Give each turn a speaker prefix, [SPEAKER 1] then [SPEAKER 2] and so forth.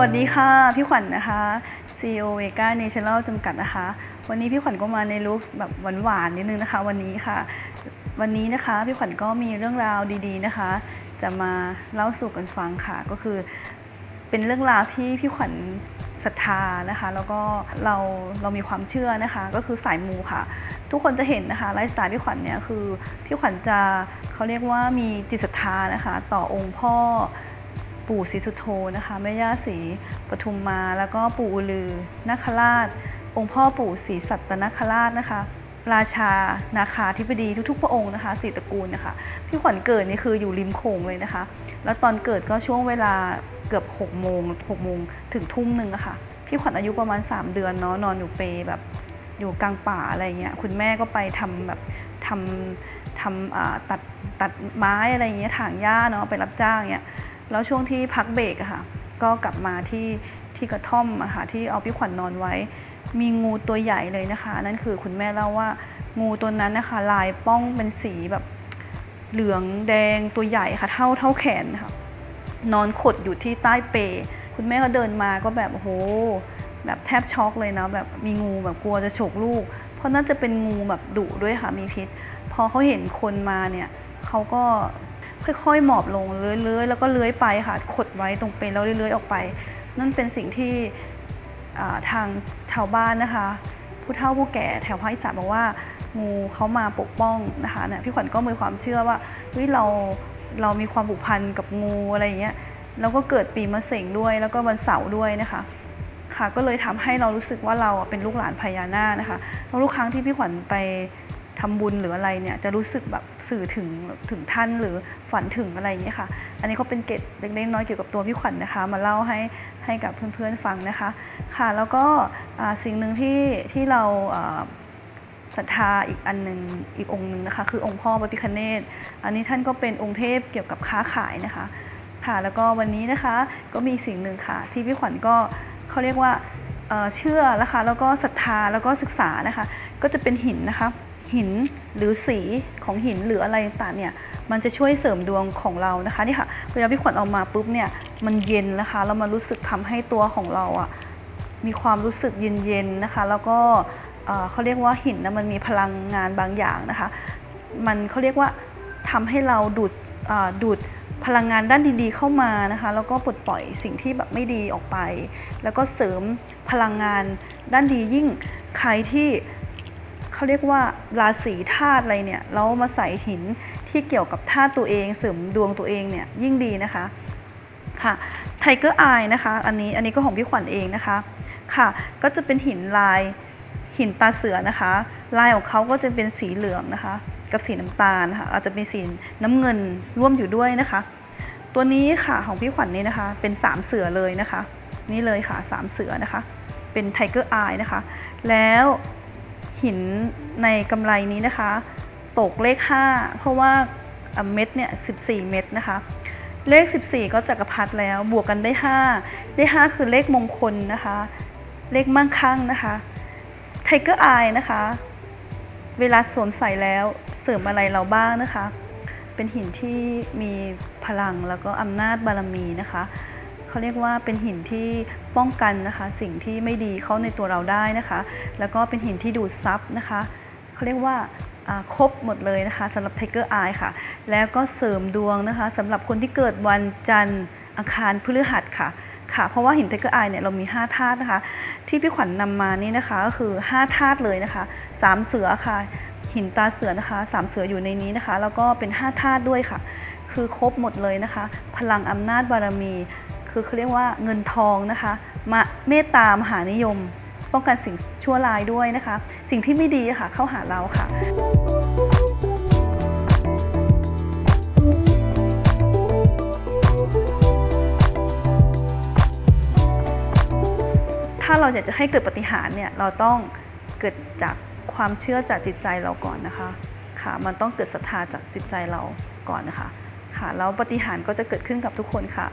[SPEAKER 1] วัสดีค่ะ พี่ขวัญนนะคะ CEO Vega National จำกัดนะคะ วันนี้พี่ขวัญก็มาในลุคแบบหวานๆนิดนึงนะคะ วันนี้ค่ะ วันนี้นะคะพี่ขวัญก็มีเรื่องราวดีๆนะคะ จะมาเล่าสู่กันฟังค่ะ ก็คือ เป็นเรื่องราวที่พี่ขวัญศรัทธานะคะ แล้วก็เราเรามีความเชื่อนะคะ ก็คือสายมูค่ะ ทุกคนจะเห็นนะคะไลฟ์สไตล์พี่ขวัญเนี่ยคือพี่ขวัญจะเขาเรียกว่ามีจิตศรัทธานะคะ ต่อองค์พ่อ ปู่ศรีสุโธนะคะแม่ย่าศรีปทุมมา แล้วก็ปู่อุลือนาคราช องค์พ่อปู่ศรีสัตตนคราชนะคะ ราชานาคาธิบดีทุกๆ พระองค์นะคะสี่ตระกูลนะคะพี่ขวัญเกิดนี่คืออยู่ริมโขงเลยนะคะ แล้วตอนเกิดก็ช่วงเวลาเกือบ6โมง6โมงถึงทุ่มหนึ่งอะค่ะพี่ขวัญอายุประมาณ 3 เดือนเนาะนอนอยู่เปแบบอยู่กลางป่าอะไรเงี้ยคุณแม่ก็ไปทำแบบทำทำอ่าตัดตัดไม้อะไรเงี้ยถางหญ้าเนาะไปรับจ้างเงี้ย แล้วช่วงที่พักเบรกอะค่ะ ก็กลับมาที่ที่กระท่อมอะค่ะที่เอาพี่ขวัญนอนไว้ มีงูตัวใหญ่เลยนะคะนั่นคือคุณแม่เล่าว่างูตัวนั้นนะคะ ลายป้องเป็นสีแบบเหลืองแดงตัวใหญ่ค่ะเท่าเท่าแขนค่ะนอนขดอยู่ที่ใต้เปคุณแม่ก็เดินมาก็แบบโอ้โหแบบแทบช็อกเลยนะแบบมีงูแบบกลัวจะฉกลูก เพราะน่าจะเป็นงูแบบดุด้วยค่ะมีพิษ พอเขาเห็นคนมาเนี่ยเขาก็ ค่อยๆ หมอบลงเลื้อยๆ แล้วก็เลื้อยไปค่ะขดไว้ตรงเปลแล้วเลื้อยๆออกไป นั่นเป็นสิ่งที่ทางชาวบ้านนะคะ ผู้เฒ่าผู้แก่แถวภาคอีสานบอกว่างูเขามาปกป้องนะคะเนี่ยพี่ขวัญก็มีความเชื่อว่าเฮ้ยเราเรามีความผูกพันกับงูอะไรอย่างเงี้ยแล้วก็เกิดปีมะเสงด้วย แล้วก็วันเสาร์ด้วยนะคะค่ะก็เลยทำให้เรารู้สึกว่าเราเป็นลูกหลานพญานาคนะคะแล้วทุกครั้งที่พี่ขวัญไปทำบุญหรืออะไรเนี่ยจะรู้สึกแบบ สื่อถึงถึงท่านหรือฝันถึงอะไรอย่างเงี้ยค่ะ อันนี้ก็เป็นเกร็ดเล็กๆน้อยเกี่ยวกับตัวพี่ขวัญนะคะ มาเล่าให้ให้กับเพื่อนๆฟังนะคะค่ะ แล้วก็สิ่งหนึ่งที่ที่เราศรัทธาอีกอันหนึ่งอีกองค์หนึ่งนะคะ คือองค์พ่อพระพิคเนตอันนี้ท่านก็เป็นองค์เทพเกี่ยวกับค้าขายนะคะค่ะแล้วก็วันนี้นะคะก็มีสิ่งหนึ่งค่ะ ที่พี่ขวัญก็เขาเรียกว่าเอ่อเชื่อนะคะแล้วก็ศรัทธาแล้วก็ศึกษานะคะ ก็จะเป็นหินนะคะ หิน หรือสีของหินหรืออะไรต่างเนี่ยมันจะช่วยเสริมดวงของเรานะคะนี่ค่ะเวลาพี่ขวัญเอามาปุ๊บเนี่ยมันเย็นนะคะแล้วมันรู้สึกทำให้ตัวของเราอะมีความรู้สึกเย็นๆนะคะ แล้วก็เขาเรียกว่าหินนะมันมีพลังงานบางอย่างนะคะ มันเขาเรียกว่าทำให้เราดูดดูดพลังงานด้านดีๆเข้ามานะคะ แล้วก็ปลดปล่อยสิ่งที่แบบไม่ดีออกไป แล้วก็เสริมพลังงานด้านดียิ่งใครที่ เขาเรียกว่าราศีธาตุอะไรเนี่ยแล้วมาใส่หินที่เกี่ยวกับธาตุตัวเองเสริมดวงตัวเองเนี่ยยิ่งดีนะคะค่ะไทเกอร์อายนะคะอันนี้อันนี้ก็ของพี่ขวัญเองนะคะค่ะ ก็จะเป็นหินลายหินตาเสือนะคะ ลายของเขาก็จะเป็นสีเหลืองนะคะ กับสีน้ำตาลค่ะอาจจะมีสีน้ำเงินร่วมอยู่ด้วยนะคะ ตัวนี้ค่ะของพี่ขวัญนี่นะคะ เป็นสามเสือเลยนะคะ นี่เลยค่ะสามเสือนะคะ เป็นไทเกอร์อายนะคะ แล้ว หินในกำไรนี้นะคะ ตกเลข 5 เพราะว่าเม็ดเนี่ย 14 เม็ดนะคะ เลข 14 ก็จักรพรรดิแล้วบวกกันได้ 5 ได้ 5 คือเลขมงคลนะคะ เลขมั่งคั่งนะคะไทเกอร์อายนะคะ เวลาสวมใส่แล้วเสริมอะไรเราบ้างนะคะ เป็นหินที่มีพลังแล้วก็อำนาจบารมีนะคะ เขาเรียกว่าเป็นหินที่ป้องกันนะคะ สิ่งที่ไม่ดีเข้าในตัวเราได้นะคะ แล้วก็เป็นหินที่ดูดซับนะคะเขาเรียกว่าครบหมดเลยนะคะสำหรับ Tiger Eye ค่ะ แล้วก็เสริมดวงนะคะสำหรับคนที่เกิดวันจันทร์อังคารพฤหัสค่ะค่ะ เพราะว่าหิน Tiger Eye เนี่ยเรามี 5 ธาตุนะคะ ที่พี่ขวัญนนำมานี่นะคะก็คือ 5 ธาตุเลยนะคะสามเสือค่ะ หินตาเสือนะคะสามเสืออยู่ในนี้นะคะ แล้วก็เป็น 5 ธาตุด้วยค่ะ คือครบหมดเลยนะคะ พลังอำนาจบารมี คือเขาเรียกว่าเงินทองนะคะมาเมตตามหานิยม ป้องกันสิ่งชั่วร้ายด้วยนะคะ สิ่งที่ไม่ดีค่ะ เข้าหาเราค่ะถ้าเราอยากจะให้เกิดปฏิหารเนี่ยเราต้องเกิดจากความเชื่อจากจิตใจเราก่อนนะคะค่ะ มันต้องเกิดศรัทธาจากจิตใจเราก่อนนะคะ ค่ะแล้วปฏิหารก็จะเกิดขึ้นกับทุกคนค่ะ